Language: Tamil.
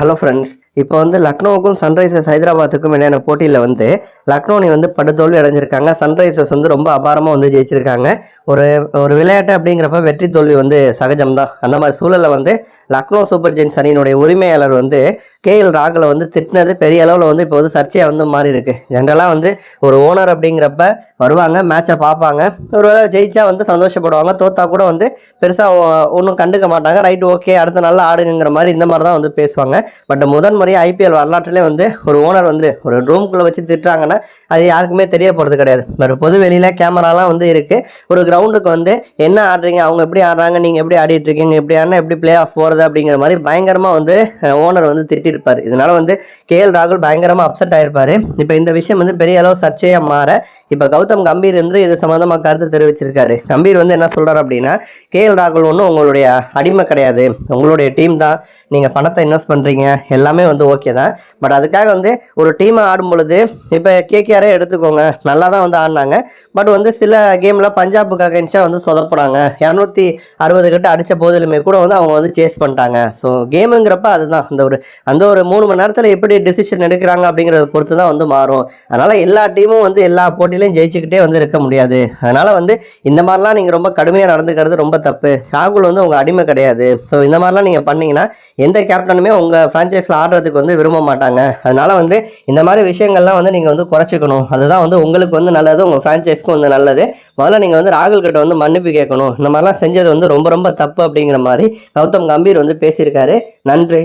ஹலோ ஃப்ரெண்ட்ஸ் இப்போ வந்து லக்னோவுக்கும் சன்ரைசர்ஸ் ஹைதராபாத்துக்கும் இடையான போட்டியில் வந்து லக்னோனி வந்து படுதோல்வி அடைஞ்சிருக்காங்க. சன்ரைசர்ஸ் வந்து ரொம்ப அபாரமாக வந்து ஜெயிச்சிருக்காங்க. ஒரு ஒரு விளையாட்டு அப்படிங்கிறப்ப வெற்றி தோல்வி வந்து சகஜம்தான். அந்த மாதிரி சூழலில் வந்து லக்னோ சூப்பர் ஜெயின்ஸ் அணியினுடைய உரிமையாளர் வந்து கேஎல் ராகுல வந்து திட்டினது பெரிய அளவில் வந்து இப்போ வந்து சர்ச்சையாக வந்து மாறி இருக்கு. ஜென்ரலாக வந்து ஒரு ஓனர் அப்படிங்கிறப்ப வருவாங்க மேட்சை பார்ப்பாங்க. ஒரு வேளை ஜெயிச்சா வந்து சந்தோஷப்படுவாங்க. தோத்தா கூட வந்து பெருசாக ஒன்றும் கண்டுக்க மாட்டாங்க. ரைட் ஓகே அடுத்த நாள் ஆடுங்கிற மாதிரி இந்த மாதிரி தான் வந்து பேசுவாங்க. பட் முதன் முறையாக ஐபிஎல் வரலாற்றிலே வந்து ஒரு ஓனர் வந்து ஒரு ரூம்குள்ளே வச்சு திட்டுறாங்கன்னா அது யாருக்குமே தெரிய போகிறது கிடையாது. பட் பொது வெளியில் கேமராலாம் வந்து இருக்குது ஒரு கிரவுண்டுக்கு வந்து என்ன ஆடுறீங்க? அவங்க எப்படி ஆடுறாங்க? நீங்கள் எப்படி ஆடிட்டு இருக்கீங்க? இப்படி ஆடினா எப்படி பிளே ஆஃப் போகிறது அப்படிங்கிற மாதிரி பயங்கரமாக வந்து ஓனர் வந்து திட்டிருப்பார். இதனால வந்து கே எல் ராகுல் பயங்கரமாக அப்செட் ஆயிருப்பார். இப்போ இந்த விஷயம் வந்து பெரிய அளவு சர்ச்சையாக மாற இப்போ கௌதம் கம்பீர் வந்து இது சம்மந்தமாக கருத்து தெரிவிச்சிருக்காரு. கம்பீர் வந்து என்ன சொல்கிறார் அப்படின்னா கேஎல் ராகுல் ஒன்றும் உங்களுடைய அடிமை கிடையாது. உங்களுடைய டீம் தான். நீங்கள் பணத்தை இன்வெஸ்ட் பண்ணுறீங்க எல்லாமே வந்து ஓகே தான். பட் அதுக்காக வந்து ஒரு டீமை ஆடும் பொழுது இப்போ கேகேஆரே எடுத்துக்கோங்க. நல்லா தான் வந்து ஆடினாங்க. பட் வந்து சில கேமில் பஞ்சாபுக்கு அகைன்ஸ்டாக வந்து சொதப்புனாங்க. இரநூத்தி அறுபது கிட்ட அடித்த போதிலுமே கூட வந்து அவங்க வந்து சேஸ் பண்ணிட்டாங்க. ஸோ கேமுங்கிறப்ப அதுதான். அந்த ஒரு அந்த ஒரு மூணு மணி நேரத்தில் எப்படி டிசிஷன் எடுக்கிறாங்க அப்படிங்கிறத பொறுத்து தான் வந்து மாறும். அதனால் எல்லா டீமும் வந்து எல்லா போட்டியிலையும் ஜெயிச்சுக்கிட்டே வந்து இருக்க முடியாது. அதனால் வந்து இந்த மாதிரிலாம் நீங்கள் ரொம்ப கடுமையாக நடந்துக்கிறது ரொம்ப தப்பு. ராகுல் வந்து உங்கள் அடிமை கிடையாது. ஸோ இந்த மாதிரிலாம் நீங்கள் பண்ணீங்கன்னா எந்த கேப்டனுமே உங்கள் ஃப்ரான்ச்சைஸில் ஆடுறதுக்கு வந்து விரும்ப மாட்டாங்க. அதனால் வந்து இந்த மாதிரி விஷயங்கள்லாம் வந்து நீங்கள் வந்து குறைச்சிக்கணும். அதுதான் வந்து உங்களுக்கு வந்து நல்லது உங்கள் ஃப்ரான்ச்சைஸ்க்கும் வந்து நல்லது. முதல்ல நீங்கள் வந்து ராகுல் கிட்ட வந்து மன்னிப்பு கேட்கணும். இந்த மாதிரிலாம் செஞ்சது வந்து ரொம்ப ரொம்ப தப்பு அப்படிங்கிற மாதிரி கௌதம் கம்பீர் வந்து பேசியிருக்காரு. நன்றி.